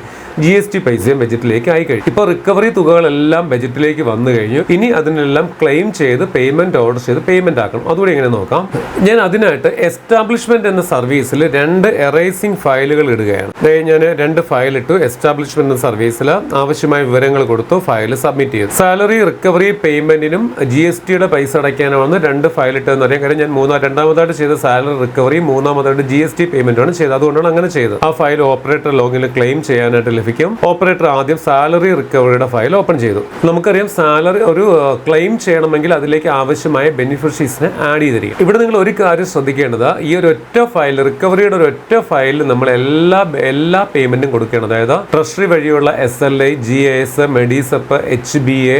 ജി എസ് ടി പൈസയും ബജറ്റിലേക്ക് ആയി കഴിഞ്ഞു. ഇപ്പോൾ റിക്കവറി തുകകളെല്ലാം ബജറ്റിലേക്ക് വന്നു കഴിഞ്ഞു. ഇനി അതിനെല്ലാം ക്ലെയിം ചെയ്ത് പേയ്മെന്റ് ഓർഡർ ചെയ്ത് പേയ്മെന്റ് ആക്കണം. അതുകൂടി എങ്ങനെ നോക്കാം. ഞാൻ അതിനായിട്ട് എസ്റ്റാബ്ലിഷ്മെന്റ് എന്ന സർവീസിൽ രണ്ട് എറേസിംഗ് ഫയലുകൾ ഇടുകയാണ്. ഞാൻ രണ്ട് ഫയൽ ഇട്ടു. എസ്റ്റാബ്ലിഷ്മെന്റ് എന്ന സർവീസിൽ ആവശ്യമായ വിവരങ്ങൾ കൊടുത്തു. ഫയൽ സബ്മിറ്റ് ചെയ്തു. സാലറി റിക്കവറി പേയ്മെന്റിനും ജി എസ് ടിയുടെ പൈസ അടയ്ക്കാനാണ് രണ്ട് ഫയൽ ഇട്ടതെന്ന് അറിയാം കാര്യം ഞാൻ മൂന്നാം രണ്ടാമതായിട്ട് ചെയ്ത സാലറി റിക്കവറി മൂന്നാമതായിട്ട് ജി എസ് ടി പേയ്മെന്റാണ് ചെയ്തത്. അതുകൊണ്ടാണ് അങ്ങനെ ചെയ്തത്. ആ ഫയൽ ഓപ്പറേറ്റർ ലോഗിൽ ക്ലെയിം ചെയ്യാനായിട്ട് ലഭിക്കും. ഓപ്പറേറ്റർ ആദ്യം സാലറി റിക്കവറിയുടെ ഫയൽ ഓപ്പൺ ചെയ്തു. നമുക്കറിയാം സാലറി ഒരു ക്ലെയിം ചെയ്യണമെങ്കിൽ അതിലേക്ക് ആവശ്യമായ ബെനിഫിഷ്യറീസിനെ ആഡ് ചെയ്തിരിക്കും. ഇവിടെ നിങ്ങൾ ഒരു കാര്യം ശ്രദ്ധിക്കേണ്ടത്. ഈ ഒരു ഒറ്റ ഫയൽ റിക്കവറിയുടെ ഒരു ഒറ്റ ഫയലിൽ നമ്മൾ എല്ലാ എല്ലാ പേയ്മെന്റും കൊടുക്കണം അതായത് ട്രഷറി വഴിയുള്ള S L I G S Medisep H B A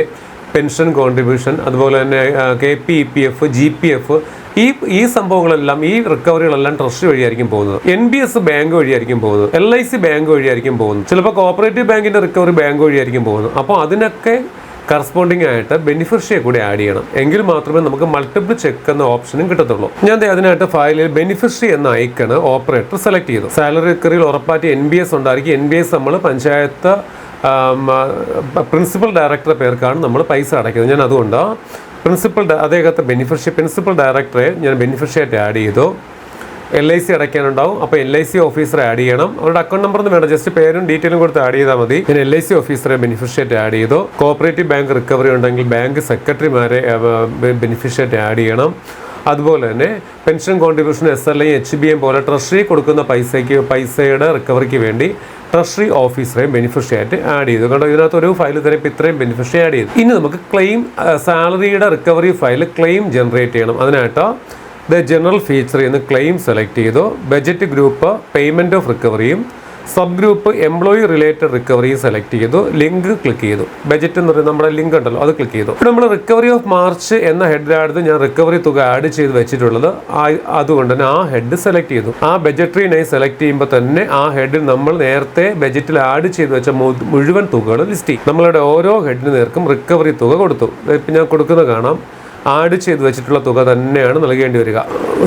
pension contribution അതുപോലെ തന്നെ K P E P F G P F ഈ ഈ സംഭവങ്ങളെല്ലാം ഈ റിക്കവറികളെല്ലാം ട്രസ്റ്റ് വഴിയായിരിക്കും പോകുന്നത്. എൻ ബി എസ് ബാങ്ക് വഴിയായിരിക്കും പോകുന്നത്. എൽ ഐ സി ബാങ്ക് വഴിയായിരിക്കും പോകുന്നത്. ചിലപ്പോൾ കോപ്പറേറ്റീവ് ബാങ്കിന്റെ റിക്കവറി ബാങ്ക് വഴിയായിരിക്കും പോകുന്നത്. അപ്പോൾ അതിനൊക്കെ കറസ്പോണ്ടിങ് ആയിട്ട് ബെനിഫിഷ്യറിയെ കൂടി ആഡ് ചെയ്യണം. എങ്കിൽ മാത്രമേ നമുക്ക് മൾട്ടിപ്പിൾ ചെക്ക് എന്ന ഓപ്ഷനും കിട്ടത്തുള്ളൂ. ഞാൻ അതിനായിട്ട് ഫയലിൽ ബെനിഫിഷ്യറി എന്ന ഐക്കണ് ഓപ്പറേറ്റർ സെലക്ട് ചെയ്തു. സാലറി റിക്കറിയിൽ ഉറപ്പായിട്ട് എൻ ബി എസ് ഉണ്ടായിരിക്കും. എൻ ബി എസ് നമ്മൾ പഞ്ചായത്ത് പ്രിൻസിപ്പൽ ഡയറക്ടറുടെ പേർക്കാണ് നമ്മൾ പൈസ അടയ്ക്കുന്നത്. ഞാൻ അതുകൊണ്ട് പ്രിൻസിപ്പൽ അദ്ദേഹത്തെ ബെനിഫിഷ്യ പ്രിൻസിപ്പൽ ഡയറക്ടറെ ഞാൻ ബെനിഫിഷ്യറി ആഡ് ചെയ്തു. എൽ ഐ സി അടയ്ക്കാനുണ്ടാവും. അപ്പോൾ എൽ ഐ സി ഓഫീസറെ ആഡ് ചെയ്യണം. അവരുടെ അക്കൗണ്ട് നമ്പർ ഒന്നും വേണം ജസ്റ്റ് പേരും ഡീറ്റെയിലും കൊടുത്ത് ആഡ് ചെയ്താൽ മതി. ഞാൻ എൽ ഐ സി ഓഫീസറെ ബെനിഫിഷ്യറി ആഡ് ചെയ്തു. കോപ്പറേറ്റീവ് ബാങ്ക് റിക്കവറി ഉണ്ടെങ്കിൽ ബാങ്ക് സെക്രട്ടറിമാരെ ബെനിഫിഷ്യറി ആഡ് ചെയ്യണം. അതുപോലെ തന്നെ pension contribution S L I H B M പോലെ ട്രഷറി കൊടുക്കുന്ന പൈസയ്ക്ക് പൈസയുടെ റിക്കവറിക്ക് വേണ്ടി ട്രഷറി ഓഫീസറെ ബെനിഫിഷ്യറി ആയിട്ട് ആഡ് ചെയ്തു. കാരണം ഇതിനകത്ത് ഒരു ഫയൽ തരം ഇപ്പം ഇത്രയും ബെനിഫിഷ്യറി ആഡ് ചെയ്തു. ഇനി നമുക്ക് ക്ലെയിം സാലറിയുടെ റിക്കവറി ഫയൽ ക്ലെയിം ജനറേറ്റ് ചെയ്യണം. അതിനായിട്ടോ ദ ജനറൽ ഫീച്ചറിൽ നിന്ന് ക്ലെയിം സെലക്ട് ചെയ്തു. Budget group payment of റിക്കവറിയും sub group employee related recovery select ചെയ്തു ലിങ്ക് ക്ലിക്ക് ചെയ്തു. ബജറ്റ് എന്ന് പറയുന്നത് നമ്മുടെ ലിങ്ക് ഉണ്ടല്ലോ അത് ക്ലിക്ക് ചെയ്തു. നമ്മൾ റിക്കവറി ഓഫ് മാർച്ച് എന്ന ഹെഡിനടുത്ത് ഞാൻ റിക്കവറി തുക ആഡ് ചെയ്ത് വെച്ചിട്ടുള്ളത്. അതുകൊണ്ട് തന്നെ ആ ഹെഡ് സെലക്ട് ചെയ്തു. ആ ബജറ്ററി നൈ സെലക്ട് ചെയ്യുമ്പോൾ തന്നെ ആ ഹെഡിൽ നമ്മൾ നേരത്തെ ബജറ്റിൽ ആഡ് ചെയ്ത് വെച്ച മുഴുവൻ തുകകൾ ലിസ്റ്റ് ചെയ്യും നമ്മളുടെ ഓരോ ഹെഡിന് നേർക്കും റിക്കവറി തുക കൊടുത്തു. ഇപ്പം ഞാൻ കൊടുക്കുന്നത് കാണാം. ആഡ് ചെയ്ത് വെച്ചിട്ടുള്ള തുക തന്നെയാണ് നൽകേണ്ടി വരിക.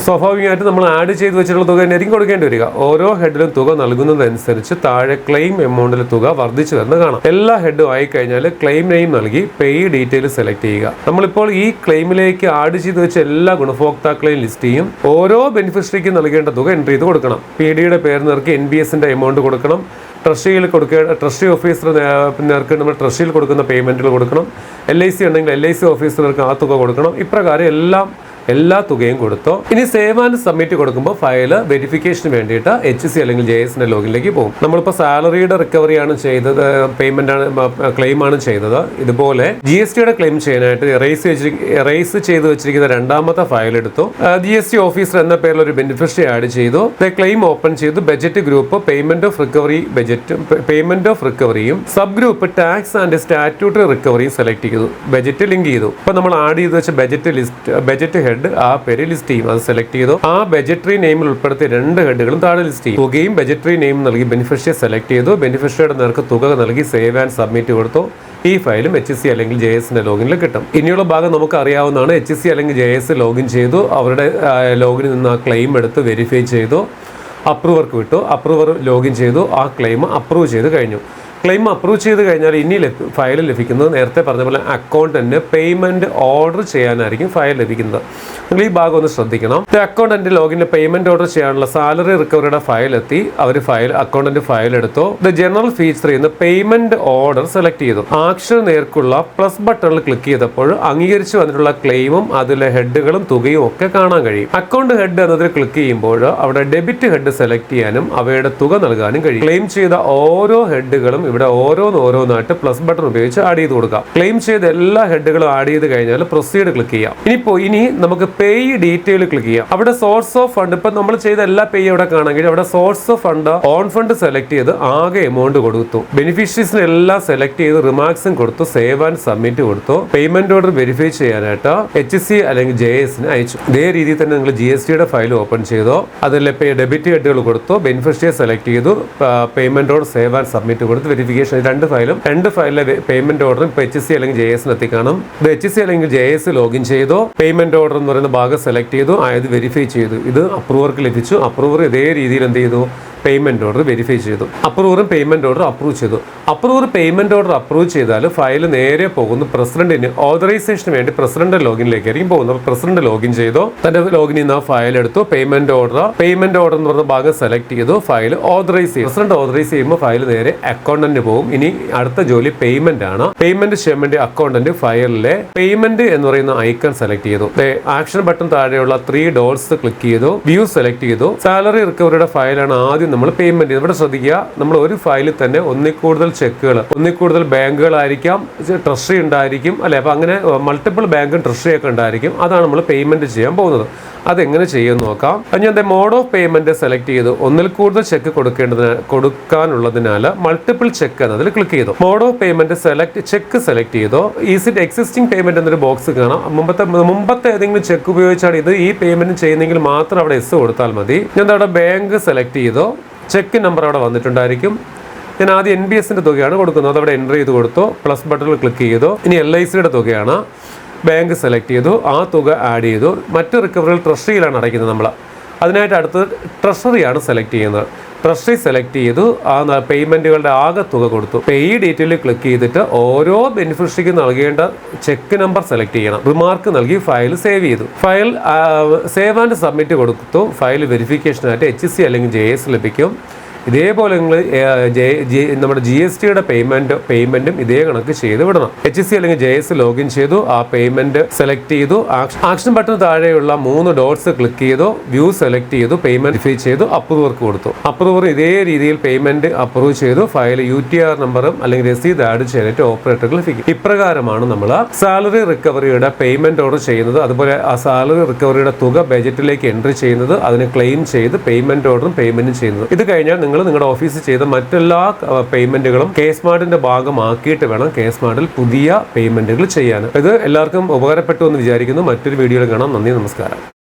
സ്വാഭാവികമായിട്ട് നമ്മൾ ആഡ് ചെയ്ത് വെച്ചിട്ടുള്ള തുക തന്നെയായിരിക്കും കൊടുക്കേണ്ടി വരിക. ഓരോ ഹെഡിലും തുക നൽകുന്നതനുസരിച്ച് താഴെ ക്ലെയിം എമൗണ്ടിലെ തുക വർദ്ധിച്ചു വരുന്നത് കാണാം. എല്ലാ ഹെഡും ആയി കഴിഞ്ഞാൽ ക്ലെയിം നെയിം നൽകി പേ ഡീറ്റെയിൽ സെലക്ട് ചെയ്യുക. നമ്മളിപ്പോൾ ഈ ക്ലെയിമിലേക്ക് ആഡ് ചെയ്ത് വെച്ച എല്ലാ ഗുണഭോക്താക്കളെയും ലിസ്റ്റ് ചെയ്യും. ഓരോ ബെനിഫിഷ്യറിക്ക് നൽകേണ്ട തുക എൻട്രി ചെയ്ത് കൊടുക്കണം. പി ഡിയുടെ പേര് നിറക്കി എൻ ബി എസിന്റെ എമൗണ്ട് കൊടുക്കണം. ട്രഷറിയിൽ കൊടുക്കുക ട്രസ്റ്റി ഓഫീസർ നേർക്ക് നമ്മൾ ട്രസ്റ്റിയിൽ കൊടുക്കുന്ന പേയ്മെന്റുകൾ കൊടുക്കണം. എൽ ഐ സി ഉണ്ടെങ്കിൽ എൽ ഐ സി ഓഫീസർക്ക് ആ തുക കൊടുക്കണം. ഇപ്രകാരം എല്ലാം എല്ലാ തുകയും കൊടുത്തോ. ഇനി സേവ് ആൻഡ് സബ്മിറ്റ് കൊടുക്കുമ്പോൾ ഫയൽ വെരിഫിക്കേഷന് വേണ്ടിയിട്ട് എച്ച് സി അല്ലെങ്കിൽ ജെ എസിന്റെ ലോഗിനിലേക്ക് പോകും. നമ്മളിപ്പോൾ സാലറിയുടെ റിക്കവറി ആണ് ചെയ്തത് പേയ്മെന്റ് ആണ് ക്ലെയിം ആണ് ചെയ്തത്. ഇതുപോലെ ജി എസ് ടിയുടെ ക്ലെയിം ചെയ്യാനായിട്ട് എറേസ് എറേസ് ചെയ്ത് വെച്ചിരിക്കുന്ന രണ്ടാമത്തെ ഫയൽ എടുത്തു. ജി എസ് ടി ഓഫീസർ എന്ന പേരിൽ ഒരു ബെനിഫിഷ്യറി ആഡ് ചെയ്തു. ക്ലെയിം ഓപ്പൺ ചെയ്തു. Budget group payment of recovery budget payment of റിക്കവറിയും sub group tax and statutory റിക്കവറിയും select ചെയ്തു. ബജറ്റ് ലിങ്ക് ചെയ്തു. ഇപ്പൊ നമ്മൾ ആഡ് ചെയ്ത് വെച്ച ബജറ്റ് ലിസ്റ്റ് ബജറ്റ് ഹെഡ് ആ പേര് ലിസ്റ്റ് ചെയ്യും. അത് സെലക്ട് ചെയ്തോ. ആ ബജറ്ററി നെയിമിൽ ഉൾപ്പെടുത്തിയ രണ്ട് ഹെഡുകളും താഴെ ലിസ്റ്റ് ചെയ്യും. തുകയും ബജറ്ററി നെയിം നൽകി ബെനിഫിഷ്യറി സെലക്ട് ചെയ്തു ബെനിഫിഷ്യറിയുടെ നേർക്ക് തുക നൽകി സേവ് ആൻഡ് സബ്മിറ്റ് കൊടുത്തു ഈ ഫയലും എച്ച് സി അല്ലെങ്കിൽ ജെ എസിന്റെ ലോഗിനിൽ കിട്ടും. ഇനിയുള്ള ഭാഗം നമുക്ക് അറിയാവുന്നതാണ് എച്ച് സി അല്ലെങ്കിൽ ജെ എസ് ലോഗിൻ ചെയ്തു അവരുടെ ലോഗിനിൽ നിന്ന് ആ ക്ലെയിം എടുത്ത് വെരിഫൈ ചെയ്തു അപ്രൂവർക്ക് വിട്ടു അപ്രൂവർ ലോഗിൻ ചെയ്തു ആ ക്ലെയിം അപ്രൂവ് ചെയ്ത് കഴിഞ്ഞു. ക്ലെയിം അപ്രൂവ് ചെയ്ത് കഴിഞ്ഞാൽ ഇനി ഫയൽ ലഭിക്കുന്നത് നേരത്തെ പറഞ്ഞ പോലെ അക്കൗണ്ടന്റ് പേയ്മെന്റ് ഓർഡർ ചെയ്യാനായിരിക്കും ഫയൽ ലഭിക്കുന്നത്. നിങ്ങൾ ഈ ഭാഗം ഒന്ന് ശ്രദ്ധിക്കണം. അക്കൗണ്ടന്റ് ലോഗിന് പേയ്മെന്റ് ഓർഡർ ചെയ്യാനുള്ള സാലറി റിക്കവറിയുടെ ഫയൽ എത്തി. അവർ ഫയൽ അക്കൗണ്ടന്റ് ഫയൽ എടുത്തു. ദ ജനറൽ ഫീച്ചർ ചെയ്യുന്ന പേയ്മെന്റ് ഓർഡർ സെലക്ട് ചെയ്തു. ആക്ഷൻ നേർക്കുള്ള പ്ലസ് ബട്ടണിൽ ക്ലിക്ക് ചെയ്തപ്പോൾ അംഗീകരിച്ചു വന്നിട്ടുള്ള ക്ലെയിമും അതിലെ ഹെഡുകളും തുകയും ഒക്കെ കാണാൻ കഴിയും. അക്കൗണ്ട് ഹെഡ് എന്നതിൽ ക്ലിക്ക് ചെയ്യുമ്പോൾ അവിടെ ഡെബിറ്റ് ഹെഡ് സെലക്ട് ചെയ്യാനും അവയുടെ തുക നൽകാനും കഴിയും. ക്ലെയിം ചെയ്ത ഓരോ ഹെഡുകളും ഇവിടെ ഓരോന്ന് ഓരോന്നായിട്ട് പ്ലസ് ബട്ടൺ ഉപയോഗിച്ച് ആഡ് ചെയ്ത് കൊടുക്കാം. ക്ലെയിം ചെയ്ത എല്ലാ ഹെഡുകളും ആഡ് ചെയ്ത് കഴിഞ്ഞാൽ പ്രൊസീഡ് ക്ലിക്ക് ചെയ്യാം. ഇനിയിപ്പോ ഇനി നമുക്ക് പേ ഡീറ്റെയിൽ ക്ലിക്ക് ചെയ്യാം. അവിടെ സോഴ്സ് ഓഫ് ഫണ്ട് ഇപ്പൊ നമ്മൾ ചെയ്ത എല്ലാ പേ അവിടെ കാണാൻ അവിടെ source of fund on fund select ചെയ്ത് ആകെ എമൗണ്ട് കൊടുത്തു. ബെനിഫിഷ്യറീസിനെ എല്ലാം സെലക്ട് ചെയ്ത് റിമാർക്സും കൊടുത്തു സേവ് ആൻഡ് സബ്മിറ്റ് കൊടുത്തു. പേയ്മെന്റ് ഓർഡർ വെരിഫൈ ചെയ്യാനായിട്ട് എച്ച് സി അല്ലെങ്കിൽ ജെ എസിന് അയച്ചു. ഇതേ രീതിയിൽ തന്നെ നിങ്ങൾ ജി എസ് ടിയുടെ ഫയൽ ഓപ്പൺ ചെയ്തോ. അതിൽ ഡെബിറ്റ് ഹെഡുകൾ കൊടുത്തു. ബെനിഫിഷ്യറിയെ സെലക്ട് ചെയ്തു. Payment order save and submit കൊടുത്ത് വെരിഫിക്കേഷൻ രണ്ട് ഫയലും രണ്ട് ഫയലിലെ പേയ്മെന്റ് ഓർഡർ ഇപ്പോൾ എച്ച് സി അല്ലെങ്കിൽ ജെ എസിന് എത്തിക്കാണും ഇത് എച്ച് സി അല്ലെങ്കിൽ ജെ എസ് ലോഗിൻ ചെയ്തു. പേയ്മെന്റ് ഓർഡർ എന്ന് പറയുന്ന ഭാഗം സെലക്ട് ചെയ്തു. ആയത് വെരിഫൈ ചെയ്തു. ഇത് അപ്രൂവർക്ക് ലഭിച്ചു. അപ്രൂവർ ഇതേ രീതിയിൽ എന്ത് ചെയ്തു? പേയ്മെന്റ് ഓർഡർ വെരിഫൈ ചെയ്തു. അപ്രൂവറും പേയ്മെന്റ് ഓർഡർ അപ്രൂവ് ചെയ്തു. അപ്രൂവർ പേയ്മെന്റ് ഓർഡർ അപ്രൂവ് ചെയ്താൽ ഫയൽ നേരെ പോകുന്നു. പ്രസിഡന്റിന് ഓതറൈസേഷന് വേണ്ടി പ്രസിഡന്റ് ലോഗിനിലേക്ക് ആയിരിക്കും പോകുന്നത്. അപ്പോൾ പ്രസിഡന്റ് ലോഗിൻ ചെയ്തു. തന്റെ ലോഗിനിൽ നിന്ന് ആ ഫയൽ എടുത്തു. പേയ്മെന്റ് ഓർഡർ പേയ്മെന്റ് ഓർഡർ എന്ന് പറഞ്ഞ ഭാഗം സെലക്ട് ചെയ്തു. ഫയൽ ഓതറൈസ് ചെയ്തു. പ്രസിഡന്റ് ഓതറൈസ് ചെയ്യുമ്പോൾ ഫയൽ നേരെ അക്കൗണ്ടന്റ് പോകും. ഇനി അടുത്ത ജോലി പേയ്മെന്റ് ആണ്. പേയ്മെന്റ് ചെയ്യാൻ വേണ്ടി അക്കൗണ്ടന്റ് ഫയലിലെ പേയ്മെന്റ് എന്ന് പറയുന്ന ഐക്കൺ സെലക്ട് ചെയ്തു. ആക്ഷൻ ബട്ടൺ താഴെയുള്ള ത്രീ ഡോട്ട്സ് ക്ലിക്ക് ചെയ്തു. വ്യൂ സെലക്ട് ചെയ്തു. സാലറി റിക്കവറിയുടെ ഫയലാണ് ആദ്യം നമ്മൾ പേയ്മെന്റ് ഇവിടെ ശ്രദ്ധിക്കുക നമ്മൾ ഒരു ഫയലിൽ തന്നെ ഒന്നിൽ കൂടുതൽ ചെക്കുകൾ ഒന്നിൽ കൂടുതൽ ബാങ്കുകളായിരിക്കാം ട്രഷറി ഉണ്ടായിരിക്കും അല്ലെ? അപ്പൊ അങ്ങനെ മൾട്ടിപ്പിൾ ബാങ്കും ട്രഷറി ഒക്കെ ഉണ്ടായിരിക്കും. അതാണ് നമ്മൾ പേയ്മെന്റ് ചെയ്യാൻ പോകുന്നത്. അതെങ്ങനെ ചെയ്യുമെന്ന് നോക്കാം. ഞാൻ മോഡ് ഓഫ് പേയ്മെന്റ് സെലക്ട് ചെയ്തു. ഒന്നിൽ കൂടുതൽ ചെക്ക് കൊടുക്കേണ്ടതിന് കൊടുക്കാനുള്ളതിനാൽ മൾട്ടിപ്പിൾ ചെക്ക് എന്നതിൽ ക്ലിക്ക് ചെയ്തു. Mode of payment select cheque select ചെയ്തു. ഈസിറ്റ് എക്സിസ്റ്റിംഗ് പേയ്മെന്റ് എന്നൊരു ബോക്സ് കാണാം. മുമ്പത്തെ മുമ്പത്തെ ഏതെങ്കിലും ചെക്ക് ഉപയോഗിച്ചാണ് ഇത് ഈ പേയ്മെന്റ് ചെയ്യുന്നെങ്കിൽ മാത്രം അവിടെ എസ് കൊടുത്താൽ മതി. ഞാൻ അവിടെ ബാങ്ക് സെലക്ട് ചെയ്തു. ചെക്ക് നമ്പർ അവിടെ വന്നിട്ടുണ്ടായിരിക്കും. ഞാൻ ആദ്യം എൻ ബി എസിന്റെ തുകയാണ് കൊടുക്കുന്നത്. അതവിടെ എന്റർ ചെയ്ത് കൊടുത്തു. പ്ലസ് ബട്ടണിൽ ക്ലിക്ക് ചെയ്തു. ഇനി എൽ ഐ സിയുടെ തുകയാണ്. ബാങ്ക് സെലക്ട് ചെയ്തു ആ തുക ആഡ് ചെയ്തു. മറ്റ് റിക്കവറികൾ ട്രഷറിയിലാണ് അടയ്ക്കുന്നത് നമ്മൾ അതിനായിട്ട് അടുത്തത് ട്രഷറിയാണ് സെലക്ട് ചെയ്യുന്നത്. ട്രഷറി സെലക്ട് ചെയ്തു ആ പേയ്മെന്റുകളുടെ ആകെ തുക കൊടുത്തു. പേ ഡീറ്റെയിൽ ക്ലിക്ക് ചെയ്തിട്ട് ഓരോ ബെനിഫിഷ്യറിക്ക് നൽകേണ്ട ചെക്ക് നമ്പർ സെലക്ട് ചെയ്യണം. റിമാർക്ക് നൽകി ഫയൽ സേവ് ചെയ്തു. ഫയൽ സേവ് ആൻഡ് സബ്മിറ്റ് കൊടുത്തു. ഫയൽ വെരിഫിക്കേഷനായിട്ട് എച്ച് സി അല്ലെങ്കിൽ ജെ എസ് ലഭിക്കും. ഇതേപോലെ നിങ്ങൾ നമ്മുടെ ജി എസ് ടിയുടെ പേയ്മെന്റ് പേയ്മെന്റും ഇതേ കണക്ക് ചെയ്ത് വിടണം. എച്ച് സി അല്ലെങ്കിൽ ജെ എസ് ലോഗിൻ ചെയ്തു ആ പേയ്മെന്റ് സെലക്ട് ചെയ്തു ആക്ഷൻ ബട്ടൺ താഴെയുള്ള മൂന്ന് ഡോട്ട്സ് ക്ലിക്ക് ചെയ്തു വ്യൂ സെലക്ട് ചെയ്തു പേയ്മെന്റ് ഫീ ചെയ്തു അപ്രൂവർക്ക് കൊടുത്തു. അപ്രൂവർ ഇതേ രീതിയിൽ പേയ്മെന്റ് അപ്രൂവ് ചെയ്തു ഫയൽ യു ടി ആർ നമ്പറും അല്ലെങ്കിൽ രസീത് ആഡ് ചെയ്തിട്ട് ഓപ്പറേറ്റർ ലഭിക്കും. ഇപ്രകാരമാണ് നമ്മൾ സാലറി റിക്കവറിയുടെ പേയ്മെന്റ് ഓർഡർ ചെയ്യുന്നത്. അതുപോലെ ആ സാലറി റിക്കവറിയുടെ തുക ബജറ്റിലേക്ക് എൻട്രി ചെയ്യുന്നത് അതിന് ക്ലെയിം ചെയ്ത് പേയ്മെന്റ് ഓർഡറും പേയ്മെന്റും ചെയ്യുന്നത്. ഇത് കഴിഞ്ഞാൽ നിങ്ങൾ നിങ്ങളുടെ ഓഫീസിൽ ചെയ്ത മറ്റെല്ലാ പേയ്മെന്റുകളും കെ സ്മാർട്ടിന്റെ ഭാഗമാക്കിയിട്ട് വേണം കെ സ്മാർട്ടിൽ പുതിയ പേയ്മെന്റുകൾ ചെയ്യാൻ. ഇത് എല്ലാവർക്കും ഉപകാരപ്പെട്ടു എന്ന് വിചാരിക്കുന്നു. മറ്റൊരു വീഡിയോയിൽ കാണാം. നന്ദി നമസ്കാരം.